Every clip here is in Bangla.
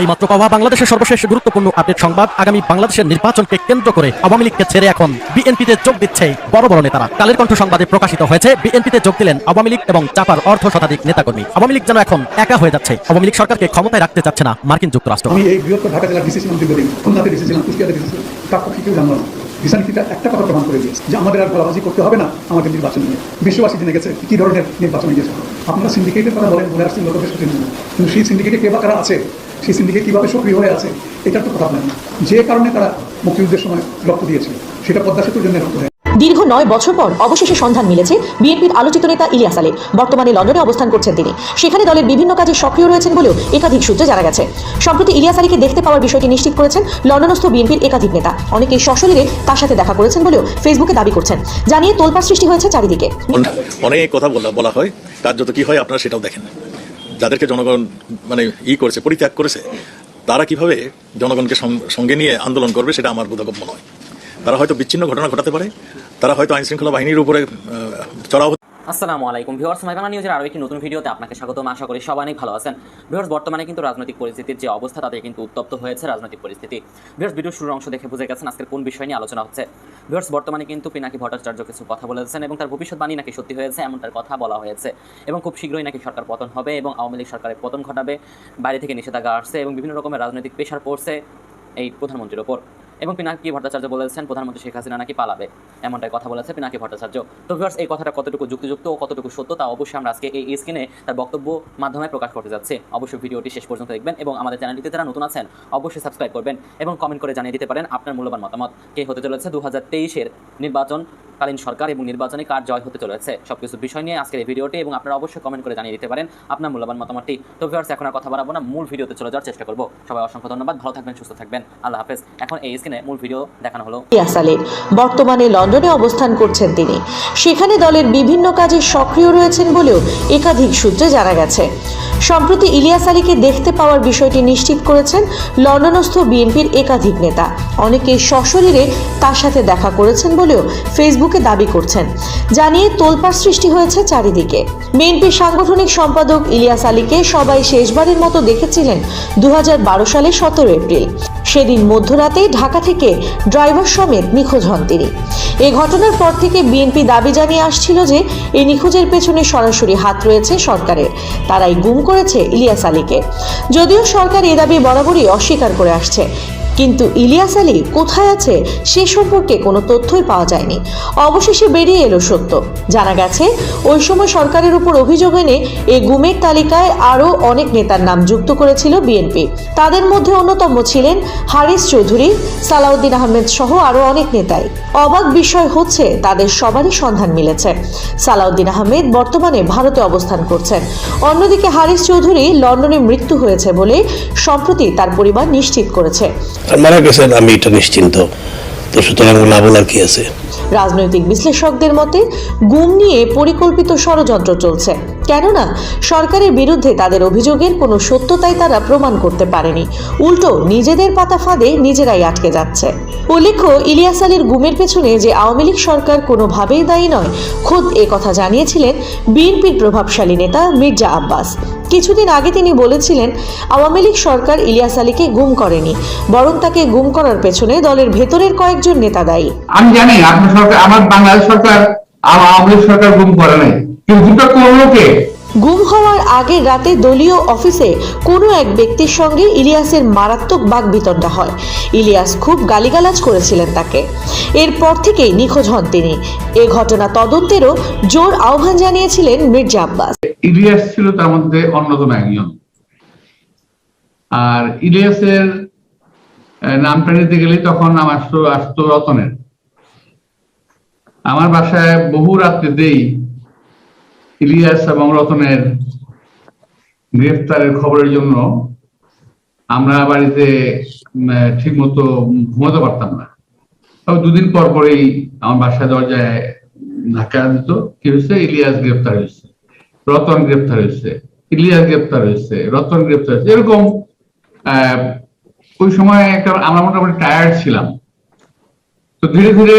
এই মাত্র পাওয়া বাংলাদেশের সর্বশেষ গুরুত্বপূর্ণ আপডেট সংবাদ আগামী বাংলাদেশের নির্বাচনকে কেন্দ্র করে আওয়ামী লীগকে ছেড়ে এখন বিএনপিতে যোগ দিচ্ছে বড় বড় নেতারা। কালের কণ্ঠ সংবাদে প্রকাশিত হয়েছে, বিএনপিতে যোগ দিলেন আওয়ামী লীগ এবং চাপার অর্ধ শতাধিক নেতাকর্মী। আওয়ামী লীগ যেন এখন একা হয়ে যাচ্ছে আওয়ামী লীগ সরকারকে ক্ষমতায় রাখতে চাচ্ছে না মার্কিন যুক্তরাষ্ট্র। আমি একটা কথা প্রমাণ করে দিয়েছে, যে আমাদের আর গলাবাজি করতে হবে না আমাদের নির্বাচন নিয়ে। বিশ্ববাসী জেনে গেছে কি ধরনের নির্বাচন গিয়েছে আপনারা সিন্ডিকেটের কথা বলেন, বলে আসছেন লোকের সাথে কিন্তু সেই সিন্ডিকেটে কে বা কারা আছে? সেই সিন্ডিকেট কীভাবে সক্রিয় হয়ে আছে এটার তো কথা যে কারণে তারা মুক্তিযুদ্ধের সময় রক্ত দিয়েছিল সেটা পদ্মা সেতুর জন্য রক্ত দেয়। দীর্ঘ নয় বছর পর অবশেষে সন্ধান মিলেছে বিএনপির আলোচিত নেতা ইলিয়াস আলী। বর্তমানে লন্ডনে অবস্থান করছেন তিনি। সেখানে দলের বিভিন্ন কাজে সক্রিয় রয়েছেন বলেও একাধিক সূত্রে জানা গেছে। সম্প্রতি ইলিয়াস আলীকে দেখতে পাওয়ার বিষয়টি নিশ্চিত করেছেন লন্ডনস্থ বিএনপির একাধিক নেতা। অনেকে সশরীরে তার সাথে দেখা করেছেন বলেও ফেসবুকে দাবি করছেন। জানিয়ে তোলপাড় সৃষ্টি হয়েছে চারিদিকে। অনেক কথা বলা বলা হয়। কার্যত কি হয় আপনারা সেটাও দেখেন। যাদেরকে জনগণ মানে ই করেছে, পরিত্যাগ করেছে, তারা কীভাবে জনগণকে সঙ্গে নিয়ে আন্দোলন করবে সেটা আমার বোধগম্য নয়। তারা হয়তো বিচ্ছিন্ন ঘটনা ঘটাতে পারে, তারা হয়তো আইনশৃঙ্খলা বাহিনীর উপরে চড়াও আসসালামু আলাইকুম ভিউয়ার্স মাইবানা নিউজের আরও একটি নতুন ভিডিওতে আপনাকে স্বাগতম। আশা করি সবাই অনেক ভালো আছেন। ভিউয়ার্স, বর্তমানে কিন্তু রাজনৈতিক পরিস্থিতির যে অবস্থা, তাতে কিন্তু উত্তপ্ত হয়েছে রাজনৈতিক পরিস্থিতি। ভিউয়ার্স ভিডিও শুরুর অংশ দেখে বুঝে গেছেন আজকের কোন বিষয় নিয়ে আলোচনা হচ্ছে। ভিউয়ার্স, বর্তমানে কিন্তু পিনাকি ভট্টাচার্য কিছু কথা বলেছেন এবং তার ভবিষ্যৎবাণী নাকি সত্যি হয়েছে এমন তার কথা বলা হয়েছে। এবং খুব শীঘ্রই নাকি সরকার পতন হবে এবং আওয়ামী লীগ সরকারের পতন ঘটাবে। বাইরে থেকে নিষেধাজ্ঞা আসছে এবং বিভিন্ন রকমের রাজনৈতিক প্রেশার পড়ছে এই প্রধানমন্ত্রীর ওপর। এবং পিনাকি ভট্টাচার্য বলেছেন, প্রধানমন্ত্রী শেখ হাসিনা নাকি পালাবে? এমনটাই কথা বলেছে পিনাকি ভট্টাচার্য। তো ভিউয়ার্স এই কথাটা কতটুকু যুক্তিযুক্ত ও কতটুকু সত্য তা অবশ্যই আমরা আজকে এই স্ক্রিনে তার বক্তব্য মাধ্যমে প্রকাশ করতে যাচ্ছে। অবশ্যই ভিডিওটি শেষ পর্যন্ত দেখবেন এবং আমাদের চ্যানেলটিতে যারা নতুন আছেন, অবশ্যই সাবস্ক্রাইব করবেন এবং কমেন্ট করে জানিয়ে দিতে পারেন আপনার মূল্যবান মতামত। কে হতে চলেছে? দু হাজার নির্বাচন কালীন সরকার এবং নির্বাচনে কার জয় হতে চলেছে? সবকিছু বিষয় নিয়ে আজকের এই ভিডিওটি এবং আপনারা অবশ্যই কমেন্ট করে জানিয়ে দিতে পারেন আপনার মূল্যবান মতামতটি। তো ভিউয়ার্স এখন আর কথা বাড়াবো না, মূল ভিডিওতে চলে যাওয়ার চেষ্টা করব। সবাই অসংখ্য ধন্যবাদ, ভালো থাকবেন, সুস্থ থাকবেন, আল্লাহ হাফেজ। এখন এই স্ক্রিনে মূল ভিডিও দেখানো হলো। ইলিয়াস বর্তমানে লন্ডনে অবস্থান করছেন তিনি। সেখানে দলের বিভিন্ন কাজে সক্রিয় রয়েছেন বলেও একাধিক সূত্রে জানা গেছে। সম্প্রতি ইলিয়াস আলীকে দেখতে পাওয়ার বিষয়টি নিশ্চিত করেছেন লন্ডনস্থ বিএনপির একাধিক নেতা। অনেকে সশরীরে তার সাথে দেখা করেছেন বলেও ফেসবুকে দাবি করছেন। জানিয়ে তোলপাড় সৃষ্টি হয়েছে চারিদিকে। বিএনপির সাংগঠনিক সম্পাদক ইলিয়াস আলীকে সবাই শেষবারের মতো দেখেছিলেন দু হাজার বারো সালে সতেরো এপ্রিল। সেদিন মধ্যরাতেই ঢাকা থেকে ড্রাইভার সমেত নিখোঁজ হন তিনি। এ ঘটনার পর থেকে বিএনপি দাবি জানিয়ে আসছিল যে এই নিখোঁজের পেছনে সরাসরি হাত রয়েছে সরকারের। তারাই গুম করেছে ইলিয়াস আলীকে। যদিও সরকার এ দাবি বরাবরই অস্বীকার করে আসছে। কিন্তু ইলিয়াস আলী কোথায় আছে সে সম্পর্কে কোনো তথ্যই পাওয়া যায়নি। অবশেষে বেরিয়ে এলো সত্য। জানা গেছে, ওই সময় সরকারের উপর অভিযোগ এনে এই গুমের তালিকায় আরও অনেক নেতার নাম যুক্ত করেছিল বিএনপি। তাদের মধ্যে অন্যতম ছিলেন হারিস চৌধুরী, সালাউদ্দিন আহমেদ সহ আরও অনেক নেতাই। অবাক বিষয় হচ্ছে, তাদের সবারই সন্ধান মিলেছে। সালাউদ্দিন আহমেদ বর্তমানে ভারতে অবস্থান করছেন। অন্যদিকে হারিস চৌধুরী লন্ডনে মৃত্যু হয়েছে বলে সম্প্রতি তার পরিবার নিশ্চিত করেছে। মারা গেছেন আমি এটা নিশ্চিন্ত। তো সুতরাং লাভ আর কি আছে? রাজনৈতিক বিশ্লেষকদের মতে, গুম নিয়ে পরিকল্পিত ষড়যন্ত্র চলছে। কেননা, সরকারের বিরুদ্ধে তাদের অভিযোগের কোনো সত্যতাই তারা প্রমাণ করতে পারেনি। উল্টো, নিজেদের পাতা ফাঁদে নিজেরাই আটকে যাচ্ছে। উল্লেখ্য, ইলিয়াস আলীর গুমের পেছনে যে আওয়ামী লীগ সরকার কোনোভাবেই দায়ী নয়, খোদ এ কথা জানিয়েছিলেন বিএনপির প্রভাবশালী নেতা মির্জা আব্বাস। কিছুদিন আগে তিনি বলেছিলেন, আওয়ামী লীগ সরকার ইলিয়াস আলীকে গুম করেনি, বরং তাকে গুম করার পেছনে দলের ভেতরের কয়েকজন নেতা দায়ী। আমি জানি, আপনার সরকার আমার বাংলাদেশ সরকার আওয়ামী সরকার গুম করে নাই। কিন্তু দুটো করল কে? গুম হওয়ার আগের রাতে দলীয় অফিসে কোনো এক ব্যক্তির সঙ্গে ইলিয়াসের মারাত্মক বাগবিতণ্ডা হয়। ইলিয়াস খুব গালিগালাজ করেছিলেন তাকে। এরপর থেকেই নিখোঁজ হন তিনি। এ ঘটনা তদন্তেরও জোর আহ্বান জানিয়েছিলেন মির্জা আব্বাস। ইলিয়াস ছিল তার মধ্যে অন্যতম একজন। আর ইলিয়াসের নামটা নিতে গেলে তখন আমার আসতো রতনের। আমার বাসায় বহু রাত্রে দেই ইলিয়াস এবং রতনের গ্রেফতারের খবরের জন্য আমরা বাড়িতে ঠিক মতো ঘুমাতে পারতাম না। তবে দুদিন পর পরেই আমার বাসায় দরজায় ধাক্কা দিত। কি হয়েছে? ইলিয়াস গ্রেফতার হয়েছে, রতন গ্রেফতার হয়েছে, ইলিয়াস গ্রেফতার হয়েছে, রতন গ্রেফতার হয়েছে। এরকম ওই সময় একটা আমরা মোটামুটি টায়ার্ড ছিলাম। তো ধীরে ধীরে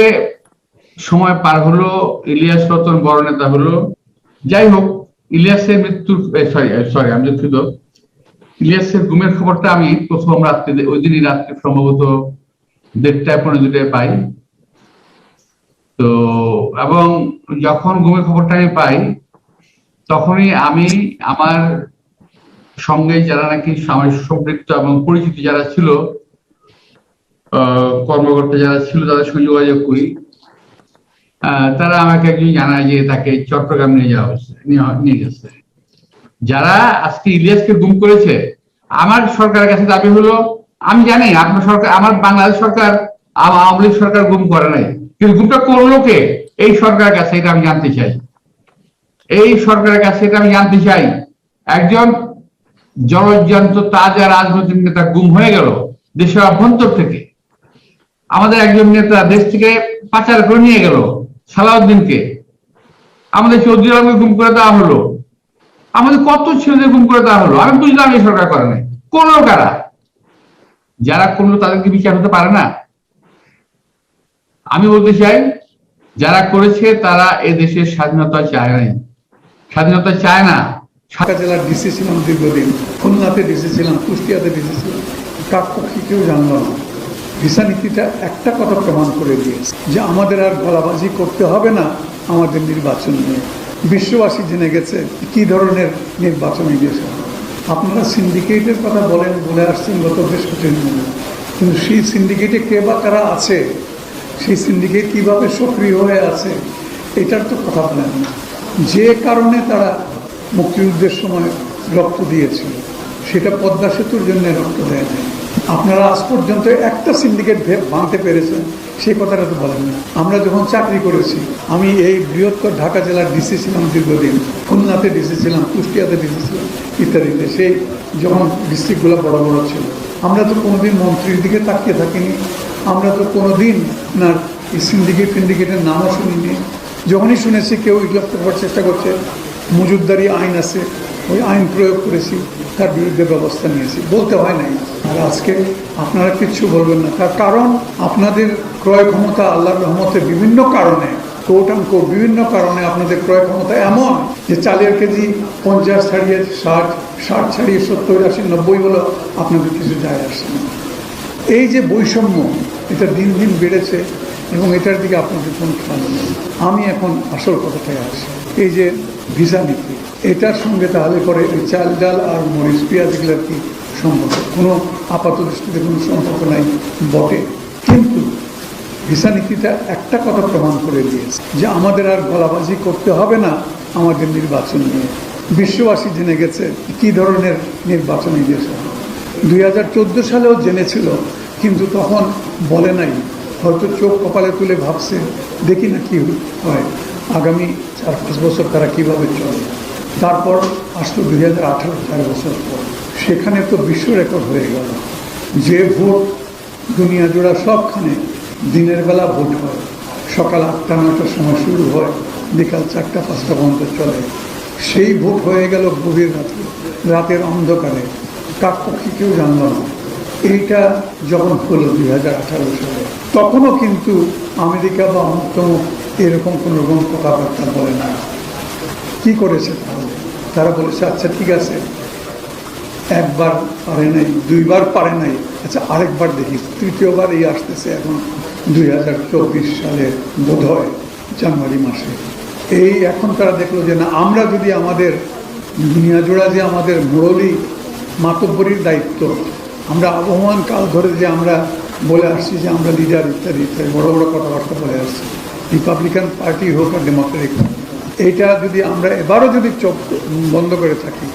সময় পার হলো, ইলিয়াস রতন বড় নেতা হলো। যাই হোক, ইলিয়াসের মৃত্যুর সরি সরি আমি দুঃখিত ইলিয়াসের গুমের খবরটা আমি প্রথম রাত্রে, ওই দিনই রাত্রে সম্ভবত দেড়টায় পনেরো দুটায় পাই। তো, এবং যখন গুমের খবরটা আমি পাই, তখনই আমি আমার সঙ্গে যারা নাকি সম্পৃক্ত এবং পরিচিত যারা ছিল কর্মকর্তা যারা ছিল, তাদের সঙ্গে যোগাযোগ করি। তারা আমাকে একজন জানায় যে তাকে চট্টগ্রাম নিয়ে যাওয়া হয়েছে, নিয়ে- গেছে। যারা আজকে ইলিয়াসকে গুম করেছে, আমার সরকারের কাছে দাবি হলো, আমি জানি আপনার সরকার, আমার বাংলাদেশ সরকার আওয়ামী লীগ সরকার গুম করে নাই। কিন্তু গুমটা করল কে? এই সরকারের কাছে, এটা আমি জানতে চাই। এই সরকারের কাছে, এটা আমি জানতে চাই। একজন জলজ্জান্ত, তাজা রাজনৈতিক নেতা গুম হয়ে গেল দেশের অভ্যন্তর থেকে। আমাদের একজন নেতা দেশ থেকে পাচার করে নিয়ে গেল। সালাউদ্দিনকে আমাদের চৌধুরী আলমকে গুম করে দেওয়া হলো। আমাদের কত ছেলেদের গুম করে দেওয়া হলো? আমি বুঝলাম এই সরকার করে নাই। করল কারা? যারা করল তাদেরকে বিচার হতে পারে না। আমি বলতে চাই, যারা করেছে তারা এ দেশের স্বাধীনতা চায় নাই। স্বাধীনতা চায় না। ঢাকা জেলার ডিসি ছিলাম দীর্ঘদিন, খুলনাতে ডিসি ছিলাম, কুষ্টিয়াতে ডিসি ছিলাম। কাক কেউ জানলো না। ভিসা নীতিটা একটা কথা প্রমাণ করে দিয়েছে, যে আমাদের আর গলাবাজি করতে হবে না আমাদের নির্বাচন নিয়ে। বিশ্ববাসী জেনে গেছে কি ধরনের নির্বাচন এগিয়েছে আপনারা সিন্ডিকেটের কথা বলেন, বলে আসছেন গত বেশ ধরে। কিন্তু সেই সিন্ডিকেটে কে বা কারা আছে? সেই সিন্ডিকেট কীভাবে সক্রিয় হয়ে আছে? এটার তো কথা বলেন না। যে কারণে তারা মুক্তিযুদ্ধের সময় রক্ত দিয়েছিল, সেটা পদ্মা সেতুর জন্য রক্ত দেয় নাই। আপনারা আজ পর্যন্ত একটা সিন্ডিকেট ভাঙতে পেরেছেন, সেই কথাটা তো বলেন না। আমরা যখন চাকরি করেছি, আমি এই বৃহত্তর ঢাকা জেলার ডিসি ছিলাম দীর্ঘদিন, খুলনাতে ডিসি ছিলাম, কুষ্টিয়াতে ডিসি ছিলাম, ইত্যাদিতে। সেই যখন ডিস্ট্রিক্টগুলো বড় বড় ছিল, আমরা তো কোনোদিন মন্ত্রীর দিকে তাকিয়ে থাকিনি। আমরা তো কোনোদিন এই সিন্ডিকেট ফিন্ডিকেটের নামও শুনিনি। যখনই শুনেছি কেউ ইগলাপ্ত করার চেষ্টা করছে, মজুদদারি আইন আছে, ওই আইন প্রয়োগ করেছি, তার বিরুদ্ধে ব্যবস্থা নিয়েছি। বলতে হয় নাই। আজকে আপনারা কিচ্ছু বলবেন না। তার কারণ আপনাদের ক্রয় ক্ষমতা আল্লাহর রহমতে বিভিন্ন কারণে কোট বিভিন্ন কারণে আপনাদের ক্রয় ক্ষমতা এমন যে চালের কেজি পঞ্চাশ ছাড়িয়ে ষাট ষাট ছাড়িয়ে সত্তর, আশি, নব্বই হলো আপনাদের কিছু যায় আসে না। এই যে বৈষম্য, এটা দিন দিন বেড়েছে এবং এটার দিকে আপনাদের কোনো খেয়াল নেই। আমি এখন আসল কথাটায় আসি। এই যে ভিসা নীতি, এটার সঙ্গে তাহলে পরে চাল ডাল আর মরিচ, পেঁয়াজ এগুলোর কি সম্পর্ক কোনো আপাত দৃষ্টিতে কোনো সম্পর্ক নাই, বটে। কিন্তু ভিসা নীতিটা একটা কথা প্রমাণ করে দিয়েছে, যে আমাদের আর গলাবাজি করতে হবে না আমাদের নির্বাচন নিয়ে। বিশ্ববাসী জেনে গেছে কি ধরনের নির্বাচন এই দেশে দুই হাজার চোদ্দ সালেও জেনেছিল, কিন্তু তখন বলে নাই। হয়তো চোখ কপালে তুলে ভাবছে, দেখি না কি হয়। আগামী চার পাঁচ বছর তারা কীভাবে চলে। তারপর আসলো দুই হাজার আঠারো, চার বছর পর। সেখানে তো বিশ্ব রেকর্ড হয়ে গেল। যে ভোট দুনিয়া জোড়া সবখানে দিনের বেলা ভোট হয়। সকাল আটটা নটার সময় শুরু হয়। বিকাল চারটা, পাঁচটা পর্যন্ত চলে। সেই ভোট হয়ে গেল গভীর রাতে, রাতের অন্ধকারে। কাক পক্ষী কেউ জানল না। এইটা যখন হলো দুই হাজার আঠারো সালে, তখনও কিন্তু আমেরিকা বা অন্যতম এরকম কোনো রকম কথাবার্তা বলে না। কি করেছে তাহলে তারা বলেছে আচ্ছা ঠিক আছে। একবার পারে নাই, দুইবার পারে নাই। আচ্ছা আরেকবার দেখি। তৃতীয়বার এই আসতেছে এখন দুই হাজার চব্বিশ সালের বোধ হয় জানুয়ারি মাসে। এই এখন তারা দেখল যে না, আমরা যদি আমাদের দুনিয়া জোড়া যে আমাদের মুরলী মাতব্বরীর দায়িত্ব, আমরা আবহমান কাল ধরে যে আমরা বলে আসছি যে আমরা লিডার ইত্যাদি ইত্যাদি, বড় বড় কথাবার্তা বলে আসছি। রিপাবলিকান পার্টি হোক আর ডেমোক্রেটিক এইটা যদি আমরা এবারও যদি চোখ বন্ধ করে থাকি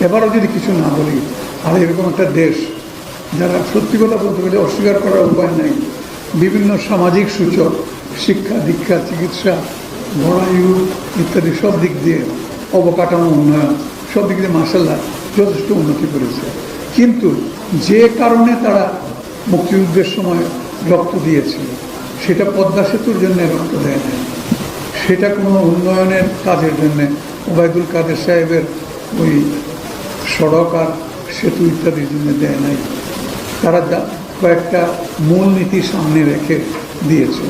এবারও যদি কিছু না বলি আর এরকম একটা দেশ যারা সত্যি কথা বলতে গেলে অস্বীকার করার উপায় নেই। বিভিন্ন সামাজিক সূচক, শিক্ষা, দীক্ষা, চিকিৎসা বড়ায়ু ইত্যাদি সব দিক দিয়ে অবকাঠামো উন্নয়ন, সব দিক দিয়ে মার্শাল্লাহ যথেষ্ট উন্নতি করেছে। কিন্তু যে কারণে তারা মুক্তিযুদ্ধের সময় রক্ত দিয়েছিল সেটা পদ্মা সেতুর জন্য রক্ত দেয় নাই। সেটা কোনো উন্নয়নের কাজের জন্যে। ওবায়দুল কাদের সাহেবের ওই সড়ক আর সেতু ইত্যাদির জন্য দেয় নাই। তারা কয়েকটা মূলনীতি সামনে রেখে দিয়েছে।